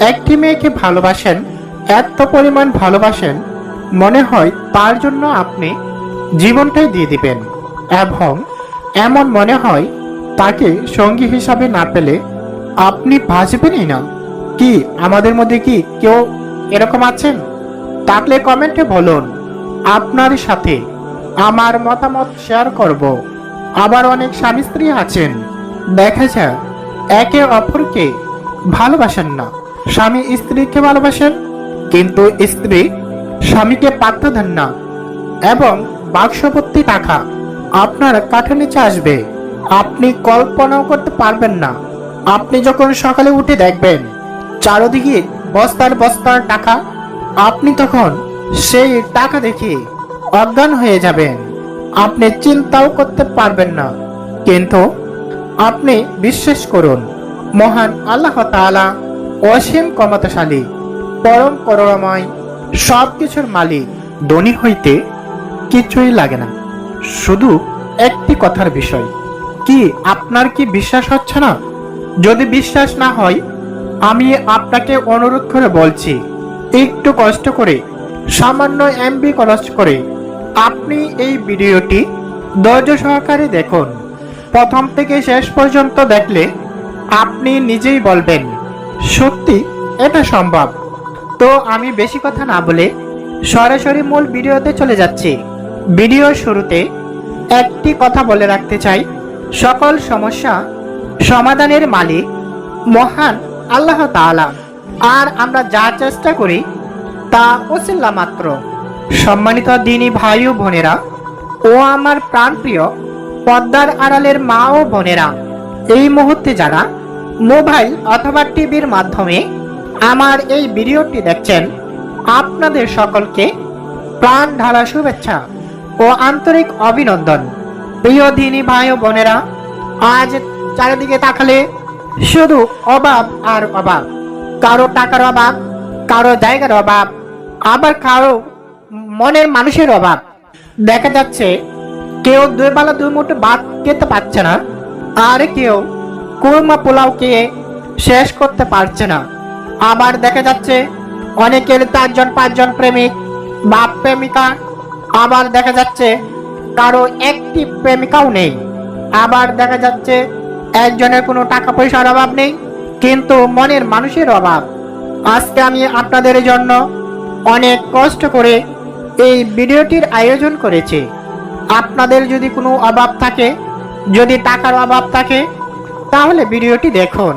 একটি মেয়েকে ভালোবাসেন, এত পরিমাণ ভালোবাসেন, মনে হয় তার জন্য আপনি জীবনটাই দিয়ে দিবেন। এবং এমন মনে হয় তাকে সঙ্গী হিসাবে না পেলে আপনি বাঁচবেনই না। কি, আমাদের মধ্যে কি কেউ এরকম আছেন? থাকলে কমেন্টে বলুন, আপনার সাথে আমার মতামত শেয়ার করব। আবার অনেক স্বামী স্ত্রী আছেন, দেখা যায় একে অপরকে ভালোবাসেন না। স্বামী স্ত্রীকে ভালোবাসেন, কিন্তু স্ত্রী স্বামীকে পাত্তা দেন না এবং বাক্সপত্তি টাকা আপনার কাঠে নিচে আসবে। আপনি কল্পনাও করতে পারবেন না। আপনি যখন সকালে উঠে দেখবেন চারদিকে বস্তার বস্তার টাকা, আপনি তখন সেই টাকা দেখে অজ্ঞান হয়ে যাবেন। আপনি চিন্তাও করতে পারবেন না। কিন্তু আপনি বিশ্বাস করুন, মহান আল্লাহ তাআলা অসীম ক্ষমতাশালী, পরম করুণাময় সব কিছুর মালিক, ধনী হইতে কিছুই লাগে না। শুধু একটি কথার বিষয়, কি আপনার কি বিশ্বাস হচ্ছে না? যদি বিশ্বাস না হয়, আমি আপনাকে অনুরোধ করে বলছি, একটু কষ্ট করে, সামান্য এমবি খরচ করে, আপনি এই ভিডিওটি ধৈর্য সহকারে দেখুন। প্রথম থেকে শেষ পর্যন্ত দেখলে আপনি নিজেই বলবেন সত্যি, এটা সম্ভব। তো আমি বেশি কথা না বলে সরাসরি মূল ভিডিওতে চলে যাচ্ছি। ভিডিওর শুরুতে একটি কথা বলে রাখতে চাই। সকল সমস্যা সমাধানের মালিক মহান আল্লাহ তাআলা। আর আমরা যা চেষ্টা করি, তা ওসিল্লা মাত্র। সম্মানিত দিনী ভাই ও বোনেরা, ও আমার প্রাণপ্রিয় পদ্মার আড়ালের মা ও বোনেরা, এই মুহূর্তে যারা মোবাইল অথবা টিভির মাধ্যমে আমার এই ভিডিওটি দেখছেন। আপনাদের সকলকে প্রাণ ঢালা শুভেচ্ছা ও আন্তরিক অভিনন্দন। প্রিয় দিনী ভাই ও বোনেরা, আজ চারিদিকে তাকালে শুধু অভাব আর অভাব কারও টাকার অভাব, কারও জায়গার অভাব, আবার কারও মনের মানুষের অভাব। দেখা যাচ্ছে, কেউ দুই বেলা দুই মুঠো ভাত খেতে পারছে না, আর কেউ কুরমা পোলাও খেয়ে শেষ করতে পারছে না। আবার দেখা যাচ্ছে অনেকের চারজন, পাঁচজন প্রেমিক বা প্রেমিকা। আবার দেখা যাচ্ছে কারও একটি প্রেমিকাও নেই। আবার দেখা যাচ্ছে একজনের কোনো টাকা পয়সার অভাব নেই, কিন্তু মনের মানুষের অভাব। আজকে আমি আপনাদের জন্য অনেক কষ্ট করে এই ভিডিওটির আয়োজন করেছি। আপনাদের যদি কোনো অভাব থাকে, যদি টাকার অভাব থাকে তাহলে ভিডিওটি দেখুন।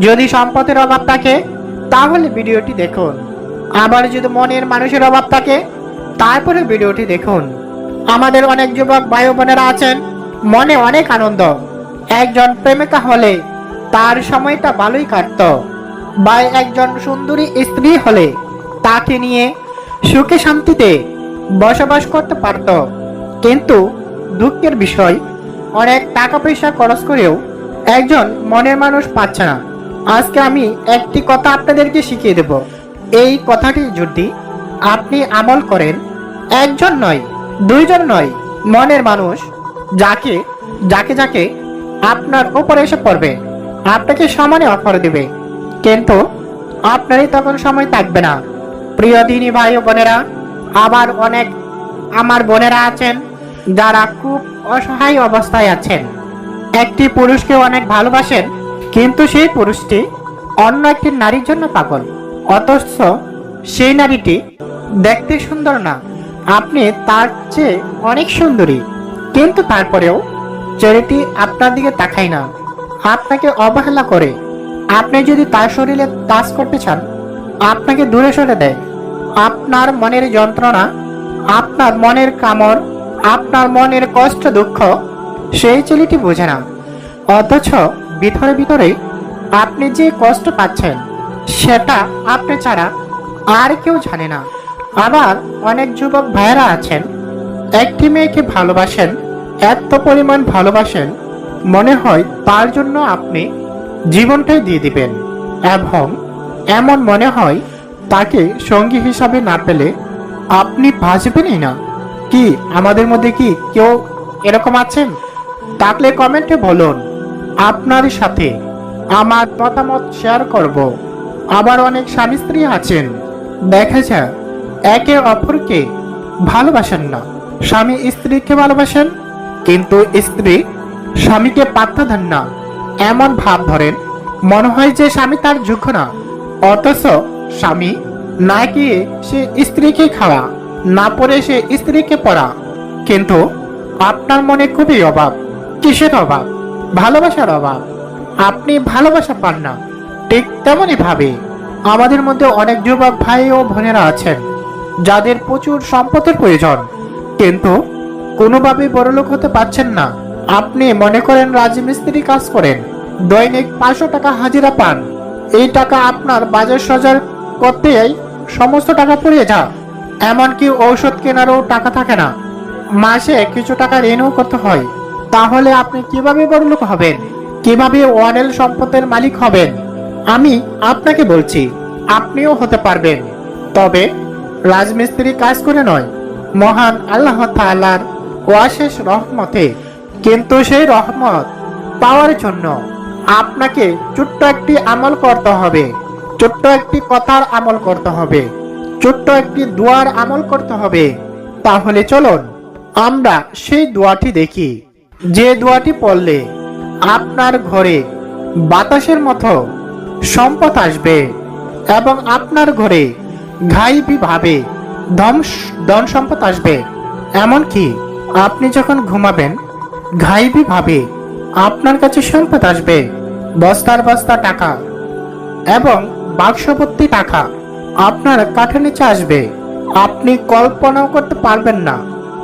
যদি সম্পদের অভাব থাকে, তাহলে ভিডিওটি দেখুন। আবার যদি মনের মানুষের অভাব থাকে, তারপরে ভিডিওটি দেখুন। আমাদের অনেক যুবক ভাই বোনেরা আছেন, মনে অনেক আনন্দ। একজন প্রেমিকা হলে তার সময়টা ভালোই কাটত। বা একজন সুন্দরী স্ত্রী হলে তাকে নিয়ে সুখে শান্তিতে বসবাস করতে পারত। কিন্তু দুঃখের বিষয়, অনেক টাকা পয়সা খরচ করেও একজন মনের মানুষ পাচ্ছে না। আজকে আমি একটি কথা আপনাদেরকে শিখিয়ে দেব। এই কথাটি যদি আপনি আমল করেন, একজন নয়, দুইজন নয়, মনের মানুষ যাকে যাকে যাকে আপনার উপরে এসে পড়বে, আপনাকে সমানে অফার দেবে। কিন্তু আপনারই তখন সময় থাকবে না। প্রিয় দিনী ভাই বোনেরা, আবার অনেক আমার বোনেরা আছেন যারা খুব অসহায় অবস্থায় আছেন। একটি পুরুষকে অনেক ভালোবাসেন, কিন্তু সেই পুরুষটি অন্য একটি নারীর জন্য পাগল। অথচ সেই নারীটি দেখতে সুন্দর না। আপনি তার চেয়ে অনেক সুন্দরী, কিন্তু তারপরেও ছেলেটি আপনার দিকে তাকায় না। আপনাকে অবহেলা করে। আপনি যদি তার শরীরে কাজ করতে চান, আপনাকে দূরে সরে দেয়। আপনার মনের যন্ত্রণা, আপনার মনের কামড়, আপনার মনের কষ্ট দুঃখ সেই ছেলেটি বোঝে না। অথচ ভিতরে ভিতরে আপনি যে কষ্ট পাচ্ছেন, সেটা আপনি ছাড়া আর কেউ জানে না। আবার অনেক যুবক ভাইয়েরা আছেন, একটি মেয়েকে ভালোবাসেন, এত পরিমাণ ভালোবাসেন, মনে হয় তার জন্য আপনি জীবনটাই দিয়ে দিবেন। এবং এমন মনে হয় তাকে সঙ্গী হিসাবে না পেলে আপনি বাঁচবেনই না। কি আমাদের মধ্যে কি কেউ এরকম আছেন? থাকলে কমেন্টে বলুন, আপনার সাথে আমার মতামত শেয়ার করব। আবার অনেক স্বামী স্ত্রী আছেন, দেখা যায় একে অপরকে ভালোবাসেন না। স্বামী স্ত্রীকে ভালোবাসেন, কিন্তু স্ত্রী স্বামীকে পাত্তা দেন না। এমন ভাব ধরেন, মনে হয় যে স্বামী তার যোগ্য না। অথচ স্বামী না গিয়ে সে স্ত্রীকে খাওয়া, না পড়ে সে স্ত্রীকে পড়া। কিন্তু আপনার মনে খুবই অভাব। কিসের অভাব? ভালোবাসার অভাব। আপনি ভালোবাসা পান না। ঠিক তেমনই ভাবে। আমাদের মধ্যে অনেক যুবক ভাই ও বোনেরা আছেন। যাদের প্রচুর সম্পদের প্রয়োজন। কিন্তু কোনোভাবে বড়লোক হতে পারছেন না। আপনি মনে করেন রাজমিস্ত্রি কাজ করেন। দৈনিক পাঁচশো টাকা হাজিরা পান। এই টাকা আপনার বাজার সজার করতেই সমস্ত টাকা পড়িয়ে যা এমনকি ঔষধ কেনারও টাকা থাকে না। মাসে কিছু টাকা ঋণও করতে হয়। তাহলে আপনি কীভাবে বড়লোক হবেন? কীভাবে ওয়ারেল সম্পদের মালিক হবেন? আমি আপনাকে বলছি, আপনিও হতে পারবেন। তবে রাজমিস্ত্রি কাজ করে নয়, মহান আল্লাহ তাআলার ওয়াশেষ রহমতে। কিন্তু সেই রহমত পাওয়ার জন্য আপনাকে ছোট্ট একটি আমল করতে হবে, ছোট্ট একটি কথার আমল করতে হবে, ছোট্ট একটি দোয়ার আমল করতে হবে। তাহলে চলুন, আমরা সেই দোয়াটি দেখি। যে দোয়াটি পড়লে আপনার ঘরে বাতাসের মতো সম্পদ আসবে এবং আপনার ঘরে ঘাইবি ভাবে ধন ধন সম্পদ আসবে। এমনকি আপনি যখন ঘুমাবেন ঘাইবি ভাবে আপনার কাছে সম্পদ আসবে। বস্তার বস্তা টাকা এবং বাক্সভর্তি টাকা আপনার কাঠে নিচে আসবে। আপনি কল্পনাও করতে পারবেন না।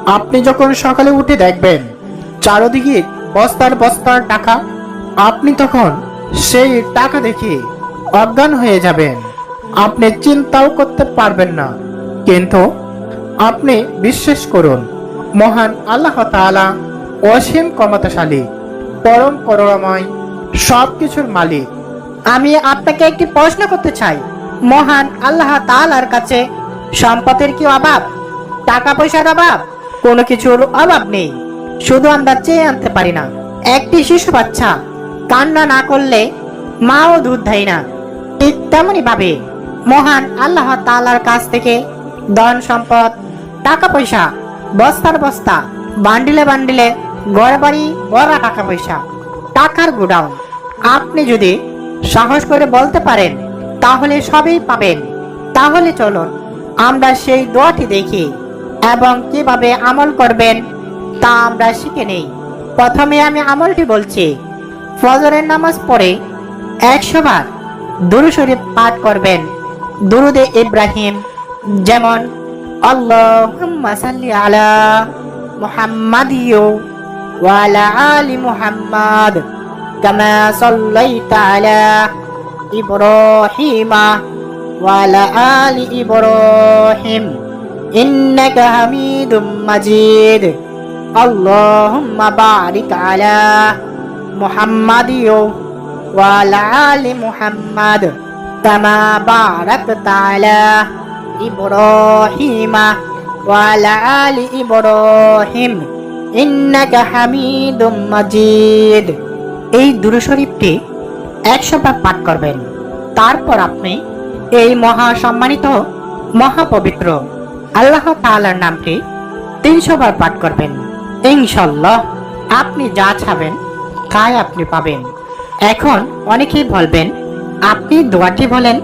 আপনি যখন সকালে উঠে দেখবেন চারদিকে বস্তার বস্তার টাকা। আপনি তখন সেই টাকা দেখে অজ্ঞান হয়ে যাবেন। আপনি চিন্তাও করতে পারবেন না। কিন্তু আপনি বিশ্বাস করুন, মহান আল্লাহ তাআলা অসীম ক্ষমতাশালী, পরম করুণাময় সব কিছুর মালিক। আমি আপনাকে একটি প্রশ্ন করতে চাই। মহান আল্লাহ তাআলার কাছে সম্পদের কি অভাব? টাকা পয়সার অভাব? কোনো কিছুর অভাব নেই। শুধু আমরা চেয়ে আনতে পারি না। একটি শিশু বাচ্চা কান্না না করলে মাও দুধ দেয় না। ঠিক তেমনই ভাবে মহান আল্লাহ তালার কাছ থেকে ধন সম্পদ, টাকা পয়সা, বস্তার বস্তা, বান্ডিলে বান্ডিলে ঘর বাড়ি বড় টাকা পয়সা, টাকার গোডাউন। আপনি যদি সাহস করে বলতে পারেন, তাহলে সবই পাবেন। তাহলে চলুন, আমরা সেই দোয়াটি দেখি এবং কীভাবে আমল করবেন তা আমরা শিখে নেই। প্রথমে আমি আমলটি বলছি, ফজরের নামাজ পড়ে একশো বার দুরু শরীফ পাঠ করবেন। দুরুদে ইব্রাহিম যেমন, আল্লাহুম্মা সাল্লি আলা মুহাম্মাদিয়্যু ওয়া আলা মুহাম্মাদ কামা সাল্লাইতা আলা ইব্রাহিমা ওয়া আলা আলি ইব্রাহিম ইন্নাকা হামিদুম মাজিদ। اللهم بارك على محمد وعلى آل محمد كما باركت على إبراهيم وعلى آل إبراهيم إنك حميد مجيد এই দুরু শরীফটি একশো বার পাঠ করবেন তারপর আপনি এই মহা সম্মানিত মহাপবিত্র আল্লাহ তাআলার নামটি তিনশো বার পাঠ করবেন ইনশাল্লাহ, আপনি যা চাবেন তাই আপনি পাবেন। এখন অনেকেই বলবেন, আপনি দোয়াটি বলেন,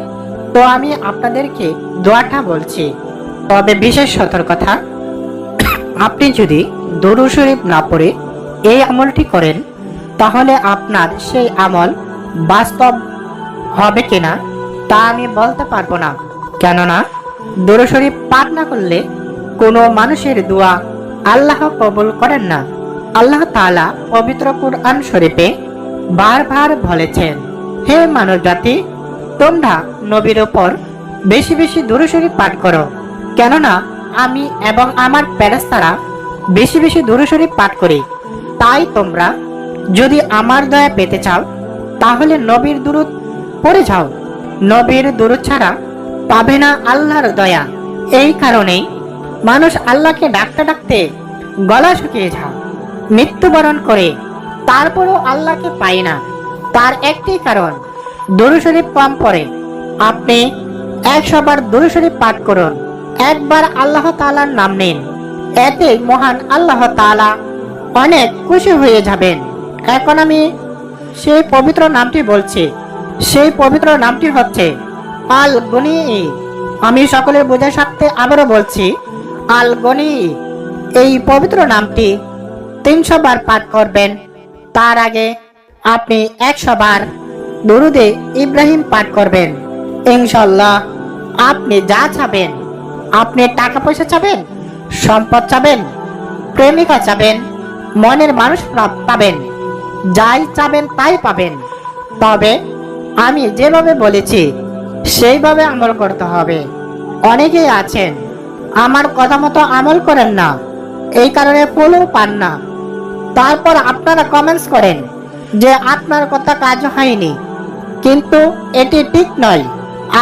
তো আমি আপনাদেরকে দোয়াটা বলছি। তবে বিশেষ সতর্কতা, আপনি যদি দরু শরীফ না পড়ে এই আমলটি করেন, তাহলে আপনার সেই আমল বাস্তব হবে কিনা, তা আমি বলতে পারব না। কেননা, দরু শরীফ পাঠ না করলে কোনো মানুষের দোয়া আল্লাহ কবুল করেন না। আল্লাহ তাআলা পবিত্র কুরআন শরীফে বারবার বলেছেন, হে মানব জাতি তোমরা নবীর ওপর বেশি বেশি দূরে শরীফ পাঠ করো, কেননা আমি এবং আমার প্যারেস্তারা বেশি বেশি দূরে পাঠ করি। তাই তোমরা যদি আমার দয়া পেতে চাও, তাহলে নবীর দূরত পড়ে যাও। নবীর দূরত ছাড়া পাবে না আল্লাহর দয়া। এই কারণেই মানুষ আল্লাহকে ডাকতে ডাকতে গলা শুকিয়ে যায়, মৃত্যুবরণ করে, তারপরও আল্লাহকে পায় না। তার একটি কারণ দরু শরীফ কম পড়ে। আপনি একশো বার দুরুশরীফ পাঠ করুন, একবার আল্লাহ তাআলার নাম নিন। এতে মহান আল্লাহ তাআলা অনেক খুশি হয়ে যাবেন। এখন আমি সেই পবিত্র নামটি বলছি। সেই পবিত্র নামটি হচ্ছে আল গনি আমি সকলের বোঝার সাথে আবারও বলছি আল গনি এই পবিত্র নামটি তিনশো বার পাঠ করবেন। তার আগে আপনি একশো বার দরুদে ইব্রাহিম পাঠ করবেন। ইনশাল্লাহ আপনি যা চাবেন, আপনি টাকা পয়সা চাবেন, সম্পদ চাবেন, প্রেমিকা চাবেন, মনের মানুষ পাবেন, যাই চাবেন তাই পাবেন। তবে আমি যেভাবে বলেছি, সেইভাবে আমল করতে হবে। অনেকেই আছেন আমার কথা মতো আমল করেন না। এই কারণে ফলও পান না। তারপর আপনারা কমেন্টস করেন যে আপনার কথা কাজ হয়নি। কিন্তু এটি ঠিক নয়।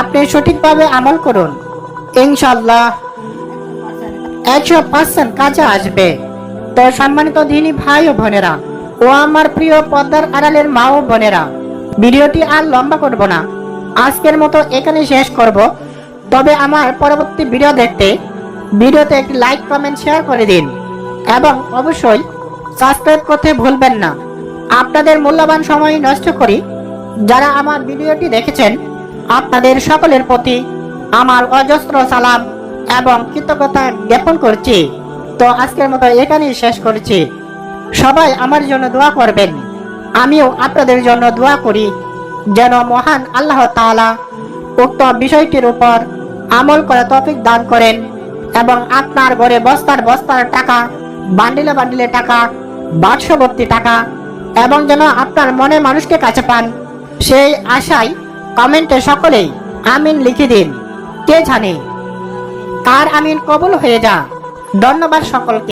আপনি সঠিকভাবে আমল করুন। ইনশাল্লাহ একশো পার্সেন্ট কাজে আসবে। তো সম্মানিত দিনী ভাই ও বোনেরা ও আমার প্রিয় পদ্মার আড়ালের মা ও বোনেরা, ভিডিওটি আর লম্বা করব না। আজকের মতো এখানে শেষ করব। তবে আমার পরবর্তী ভিডিও দেখতে ভিডিওতে একটি লাইক কমেন্ট শেয়ার করে দিন। এবং অবশ্যই সাবস্ক্রাইব করতে ভুলবেন না। আপনাদের মূল্যবান সময় নষ্ট করি। যারা আমার ভিডিওটি দেখেছেন, আপনাদের সকলের প্রতি আমার অজস্র সালাম এবং কৃতজ্ঞতা জ্ঞাপন করছি। তো আজকের মতো এখানেই শেষ করছি। সবাই আমার জন্য দোয়া করবেন। আমিও আপনাদের জন্য দোয়া করি, যেন মহান আল্লাহ তাআলা উক্ত বিষয়টির উপর আমল করে তফিক দান করেন। এবং আপনার ঘরে বস্তার বস্তার টাকা, বান্ডিলে বান্ডিলে টাকা, বাক্সভর্তি টাকা এবং যেন আপনার মনে মানুষকে কাছে পান, সেই আশায় কমেন্টে সকলেই আমিন লিখে দিন। কে জানে? কার আমিন কবুল হয়ে যা? ধন্যবাদ সকলকে।